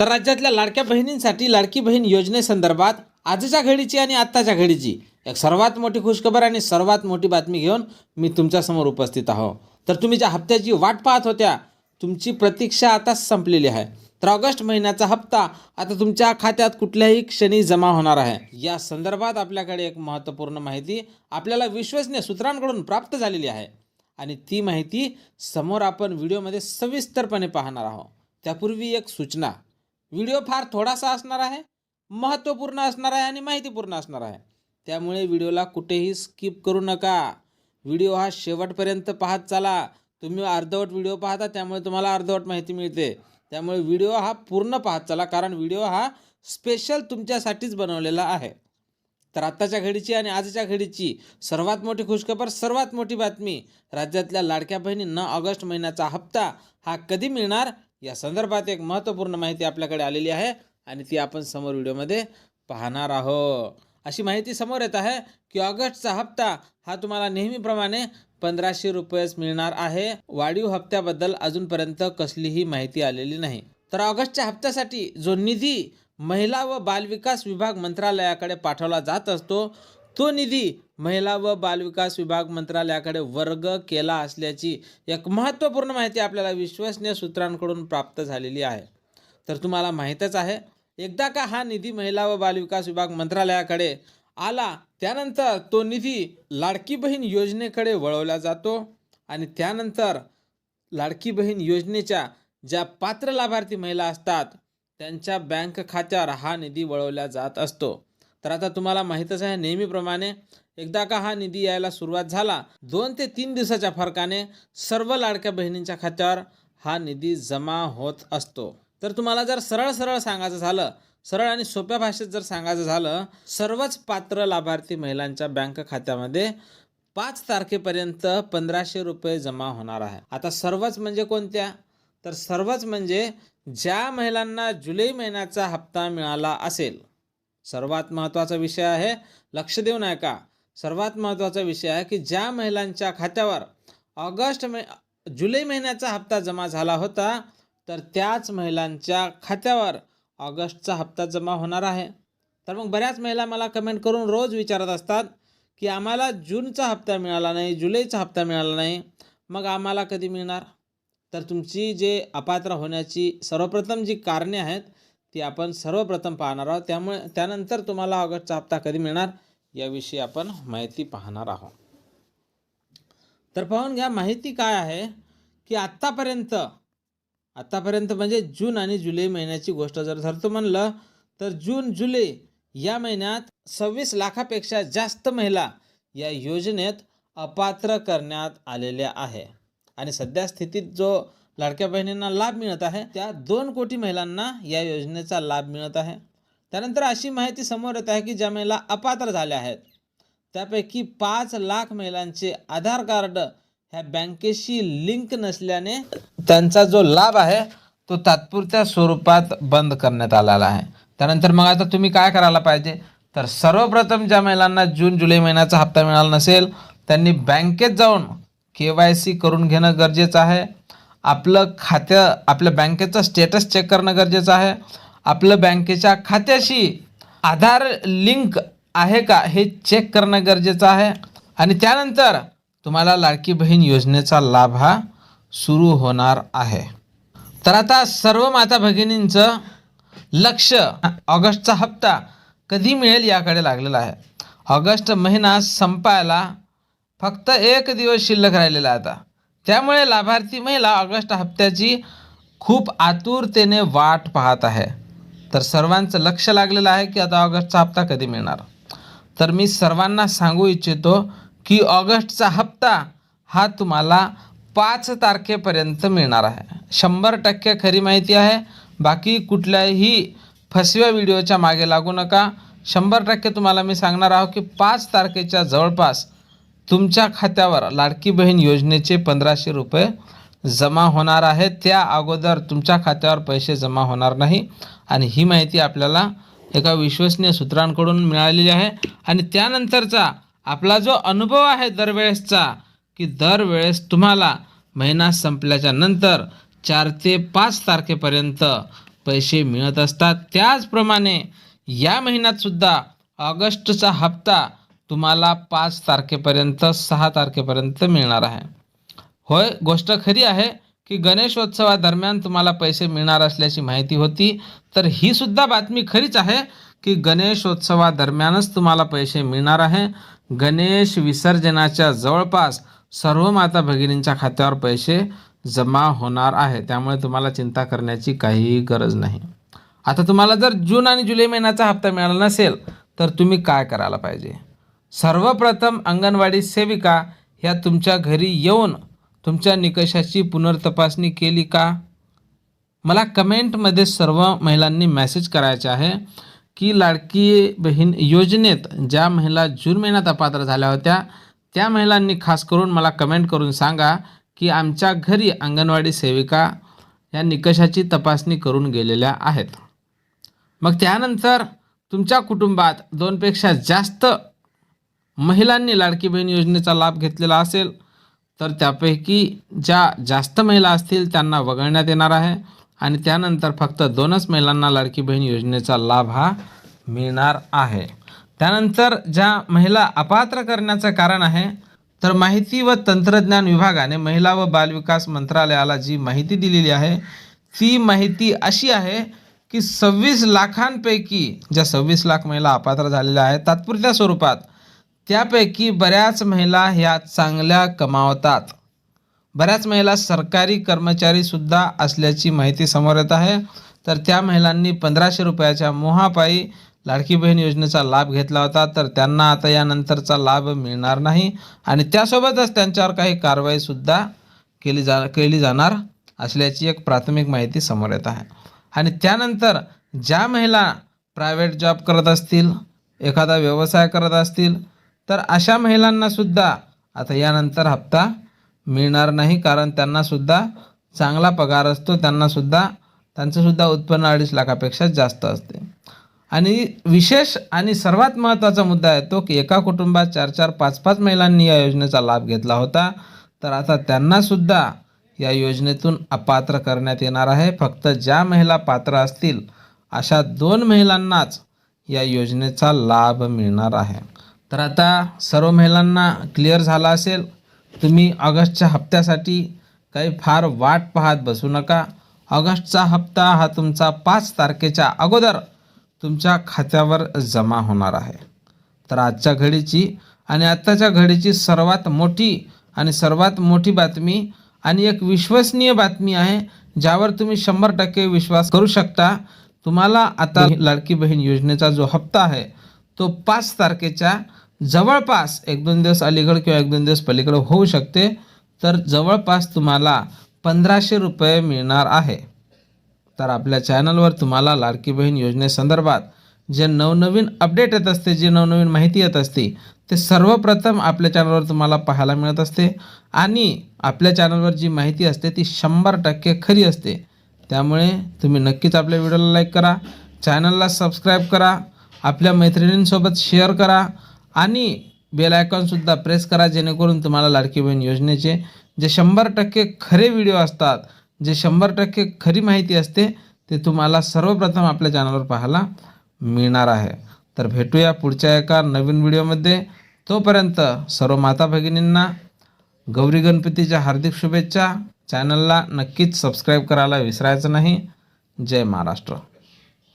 तर राज्यातल्या लाडक्या बहिणींसाठी लाडकी बहीण योजनेसंदर्भात आजच्या घडीची आणि आत्ताच्या घडीची एक सर्वात मोठी खुशखबर आणि सर्वात मोठी बातमी घेऊन मी तुमच्यासमोर उपस्थित आहो. तर तुम्ही ज्या हप्त्याची वाट पाहत होत्या तुमची प्रतीक्षा आता संपलेली आहे. तर ऑगस्ट महिन्याचा हप्ता आता तुमच्या खात्यात कुठल्याही क्षणी जमा होणार आहे. या संदर्भात आपल्याकडे एक महत्त्वपूर्ण माहिती आपल्याला विश्वसनीय सूत्रांकडून प्राप्त झालेली आहे. आणि ती माहिती समोर आपण व्हिडिओमध्ये सविस्तरपणे पाहणार आहोत. त्यापूर्वी एक सूचना. व्हिडिओ फार थोडासा असणार आहे महत्त्वपूर्ण असणार आहे आणि माहितीपूर्ण असणार आहे. त्यामुळे व्हिडिओला कुठेही स्किप करू नका. व्हिडिओ हा शेवटपर्यंत पाहत चला. तुम्ही अर्धवट व्हिडिओ पाहता त्यामुळे तुम्हाला अर्धवट माहिती मिळते. त्यामुळे व्हिडिओ हा पूर्ण पाहत चला कारण व्हिडिओ हा स्पेशल तुमच्यासाठीच बनवलेला आहे. तर आत्ताच्या घडीची आणि आजच्या घडीची सर्वात मोठी खुशखबर सर्वात मोठी बातमी राज्यातल्या लाडक्या बहिणींना ऑगस्ट महिन्याचा हप्ता हा कधी मिळणार? या संदर्भात एक महत्त्वपूर्ण माहिती आपल्याकडे आलेली आहे आणि ती आपण समोर व्हिडिओमध्ये पाहणार आहोत. अशी माहिती समोर येत आहे की ऑगस्टचा हप्ता हा तुम्हाला नेहमीप्रमाणे पंधराशे रुपयेच मिळणार आहे. वाढीव हप्त्याबद्दल अजूनपर्यंत कसलीही माहिती आलेली नाही. तर ऑगस्टच्या हप्त्यासाठी जो निधी महिला व बालविकास विभाग मंत्रालयाकडे पाठवला जात असतो तो निधी महिला व बालविकास विभाग मंत्रालयाकडे वर्ग केला असल्याची एक महत्त्वपूर्ण माहिती आपल्याला विश्वसनीय सूत्रांकडून प्राप्त झालेली आहे. तर तुम्हाला माहीतच आहे एकदा का हा निधी महिला व बालविकास विभाग मंत्रालयाकडे आला त्यानंतर तो निधी लाडकी बहीण योजनेकडे वळवला जातो आणि त्यानंतर लाडकी बहीण योजनेच्या ज्या पात्र लाभार्थी महिला असतात त्यांच्या बँक खात्यावर हा निधी वळवला जात असतो. तर आता तुम्हाला माहीतच आहे नेहमीप्रमाणे एकदा का हा निधी यायला सुरुवात झाला दोन ते तीन दिवसाच्या फरकाने सर्व लाडक्या बहिणींच्या खात्यावर हा निधी जमा होत असतो. तर तुम्हाला जर सरळ सरळ सांगायचं झालं सरळ आणि सोप्या भाषेत जर सांगायचं झालं सर्वच पात्र लाभार्थी महिलांच्या बँक खात्यामध्ये पाच तारखेपर्यंत पंधराशे रुपये जमा होणार आहे. आता सर्वच म्हणजे कोणत्या? तर सर्वच म्हणजे ज्या महिलांना जुलै महिन्याचा हप्ता मिळाला असेल सर्वात महत्त्वाचा विषय आहे लक्ष देऊ नका. का सर्वात महत्त्वाचा विषय आहे की ज्या महिलांच्या खात्यावर ऑगस्ट मे जुलै महिन्याचा हप्ता जमा झाला होता तर त्याच महिलांच्या खात्यावर ऑगस्टचा हप्ता जमा होणार आहे. तर मग बऱ्याच महिला मला कमेंट करून रोज विचारत असतात की आम्हाला जूनचा हप्ता मिळाला नाही जुलैचा हप्ता मिळाला नाही मग आम्हाला कधी मिळणार? तर तुमची जे अपात्र होण्याची सर्वप्रथम जी कारणे आहेत ती आपण सर्वप्रथम पाहणार आहोत. त्यामुळे त्यानंतर तुम्हाला ऑगस्टचा हप्ता कधी मिळणार याविषयी आपण माहिती पाहणार आहोत. तर पाहून घ्या माहिती काय आहे की आत्तापर्यंत आत्तापर्यंत म्हणजे जून आणि जुलै महिन्याची गोष्ट जर धरतो म्हणलं तर जून जुलै या महिन्यात सव्वीस लाखापेक्षा जास्त महिला या योजनेत अपात्र करण्यात आलेल्या आहे. आणि सध्या स्थितीत जो लाडक्या बहिणींना लाभ मिळत आहे. त्या दोन कोटी महिलांना या योजनेचा लाभ मिळत आहे. त्यानंतर अशी माहिती समोर येत आहे की ज्या महिला अपात्र झाल्या आहेत. त्यापैकी पाच लाख महिलांचे आधार कार्ड ह्या बँकेशी लिंक नसल्याने त्यांचा जो लाभ आहे तो तात्पुरत्या स्वरूपात बंद करण्यात आलेला आहे. त्यानंतर मग आता तुम्ही काय करायला पाहिजे? तर सर्वप्रथम ज्या महिलांना जून जुलै महिन्याचा हप्ता मिळाला नसेल त्यांनी बँकेत जाऊन के वाय सी करून घेणं गरजेचं आहे. आपलं खातं आपल्या बँकेचं स्टेटस चेक करणं गरजेचं आहे. आपलं बँकेच्या खात्याशी आधार लिंक आहे का हे चेक करणं गरजेचं आहे. आणि त्यानंतर तुम्हाला लाडकी बहीण योजनेचा लाभ हा सुरू होणार आहे. तर आता सर्व माता भगिनींचं लक्ष ऑगस्टचा हप्ता कधी मिळेल याकडे लागलेला आहे. ऑगस्ट महिना संपायला फक्त एक दिवस शिल्लक राहिलेला आहे आता. त्यामुळे लाभार्थी महिला ऑगस्ट हप्त्याची खूप आतुरतेने वाट पाहत आहे. तर सर्वांचं लक्ष लागलेलं आहे की आता ऑगस्टचा हप्ता कधी मिळणार? तर मी सर्वांना सांगू इच्छितो की ऑगस्टचा हप्ता हा तुम्हाला पाच तारखेपर्यंत मिळणार आहे. शंभर टक्के खरी माहिती आहे. बाकी कुठल्याही फसव्या व्हिडिओच्या मागे लागू नका. शंभर टक्के तुम्हाला मी सांगणार आहोत की पाच तारखेच्या जवळपास तुमच्या खात्यावर लाडकी बहीण योजनेचे पंधराशे रुपये जमा होणार आहे त्या अगोदर तुमच्या खात्यावर पैसे जमा होणार नाही. आणि ही माहिती आपल्याला एका विश्वसनीय सूत्रांकडून मिळालेली आहे. आणि त्यानंतरचा आपला जो अनुभव आहे दरवेळेसचा की दरवेळेस तुम्हाला महिना संपल्याच्या नंतर चार ते पाच तारखेपर्यंत पैसे मिळत असतात. त्याचप्रमाणे या महिन्यातसुद्धा ऑगस्टचा हप्ता तुम्हाला पाच तारखेपर्यंत सहा तारखेपर्यंत मिळणार आहे. होय गोष्ट खरी आहे की गणेशोत्सवादरम्यान तुम्हाला पैसे मिळणार असल्याची माहिती होती. तर ही सुद्धा बातमी खरीच आहे की गणेशोत्सवादरम्यानच तुम्हाला पैसे मिळणार आहे. गणेश विसर्जनाच्या जवळपास सर्व माता भगिनींच्या खात्यावर पैसे जमा होणार आहे. त्यामुळे तुम्हाला चिंता करण्याची काहीही गरज नाही. आता तुम्हाला जर जून आणि जुलै महिन्याचा हप्ता मिळाला नसेल तर तुम्ही काय करायला पाहिजे? सर्वप्रथम अंगणवाडी सेविका ह्या तुमच्या घरी येऊन तुमच्या निकषाची पुनर्तपासणी केली का? मला कमेंटमध्ये सर्व महिलांनी मेसेज करायचे आहे की लाडकी बहीण योजनेत ज्या महिला जून महिन्यात अपात्र झाल्या होत्या त्या महिलांनी खास करून मला कमेंट करून सांगा की आमच्या घरी अंगणवाडी सेविका या निकषाची तपासणी करून गेलेल्या आहेत. मग त्यानंतर तुमच्या कुटुंबात दोनपेक्षा जास्त महिलांनी लाडकी बहीण योजनेचा लाभ घेतलेला असेल तर त्यापैकी ज्या जास्त महिला असतील त्यांना वगळण्यात येणार आहे आणि त्यानंतर फक्त दोनच महिलांना लाडकी बहीण योजनेचा लाभ हा मिळणार आहे. त्यानंतर ज्या महिला अपात्र करण्याचं कारण आहे तर माहिती व तंत्रज्ञान विभागाने महिला व बालविकास मंत्रालयाला जी माहिती दिलेली आहे ती माहिती अशी आहे की सव्वीस लाखांपैकी ज्या सव्वीस लाख महिला अपात्र झालेल्या आहेत तात्पुरत्या स्वरूपात त्यापैकी बऱ्याच महिला ह्या चांगल्या कमावतात. बऱ्याच महिला सरकारी कर्मचारीसुद्धा असल्याची माहिती समोर येत आहे. तर त्या महिलांनी पंधराशे रुपयाच्या मोहापायी लाडकी बहीण योजनेचा लाभ घेतला होता. तर त्यांना आता यानंतरचा लाभ मिळणार नाही. आणि त्यासोबतच त्यांच्यावर काही कारवाईसुद्धा केली जा केली जाणार असल्याची एक प्राथमिक माहिती समोर येत आहे. आणि त्यानंतर ज्या महिला प्रायव्हेट जॉब करत असतील एखादा व्यवसाय करत असतील तर अशा महिलांनासुद्धा आता यानंतर हप्ता मिळणार नाही कारण त्यांनासुद्धा चांगला पगार असतो त्यांनासुद्धा त्यांचंसुद्धा उत्पन्न अडीच लाखापेक्षा जास्त असते. आणि विशेष आणि सर्वात महत्त्वाचा मुद्दा आहे तो की एका कुटुंबात चार चार पाच पाच महिलांनी या योजनेचा लाभ घेतला होता. तर आता त्यांनासुद्धा या योजनेतून अपात्र करण्यात येणार आहे. फक्त ज्या महिला पात्र असतील अशा दोन महिलांनाच या योजनेचा लाभ मिळणार आहे. तर आता सर्व महिलांना क्लिअर झाला असेल तुम्ही ऑगस्टच्या हप्त्यासाठी काही फार वाट पाहत बसू नका. ऑगस्टचा हप्ता हा तुमचा पाच तारखेच्या अगोदर तुमच्या खात्यावर जमा होणार आहे. तर आजच्या घडीची आणि आत्ताच्या घडीची सर्वात मोठी आणि सर्वात मोठी बातमी आणि एक विश्वसनीय बातमी आहे ज्यावर तुम्ही शंभर टक्के विश्वास करू शकता. तुम्हाला आता लाडकी बहीण योजनेचा जो हप्ता आहे तो पाच तारखेच्या जवळपास एक दोन दिवस अलीकडं किंवा एक दोन दिवस पलीकडं होऊ शकते तर जवळपास तुम्हाला पंधराशे रुपये मिळणार आहे. तर आपल्या चॅनलवर तुम्हाला लाडकी बहीण योजनेसंदर्भात जे नवनवीन अपडेट येत असते जे नवनवीन माहिती येत असते ते सर्वप्रथम आपल्या चॅनलवर तुम्हाला पाहायला मिळत असते आणि आपल्या चॅनलवर जी माहिती असते ती शंभर टक्के खरी असते. त्यामुळे तुम्ही नक्कीच आपल्या व्हिडिओला लाईक करा चॅनलला सबस्क्राईब करा आपल्या मैत्रिणींसोबत शेअर करा आणि बेल आयकॉनसुद्धा प्रेस करा जेणेकरून तुम्हाला लाडकी बहीण योजनेचे जे शंभर टक्के खरे व्हिडिओ असतात जे शंभर टक्के खरी माहिती असते ते तुम्हाला सर्वप्रथम आपल्या चॅनलवर पाहायला मिळणार आहे. तर भेटूया पुढच्या एका नवीन व्हिडिओमध्ये तोपर्यंत सर्व माता भगिनींना गौरी गणपतीच्या हार्दिक शुभेच्छा. चॅनलला नक्कीच सबस्क्राईब करायला विसरायचं नाही. जय महाराष्ट्र.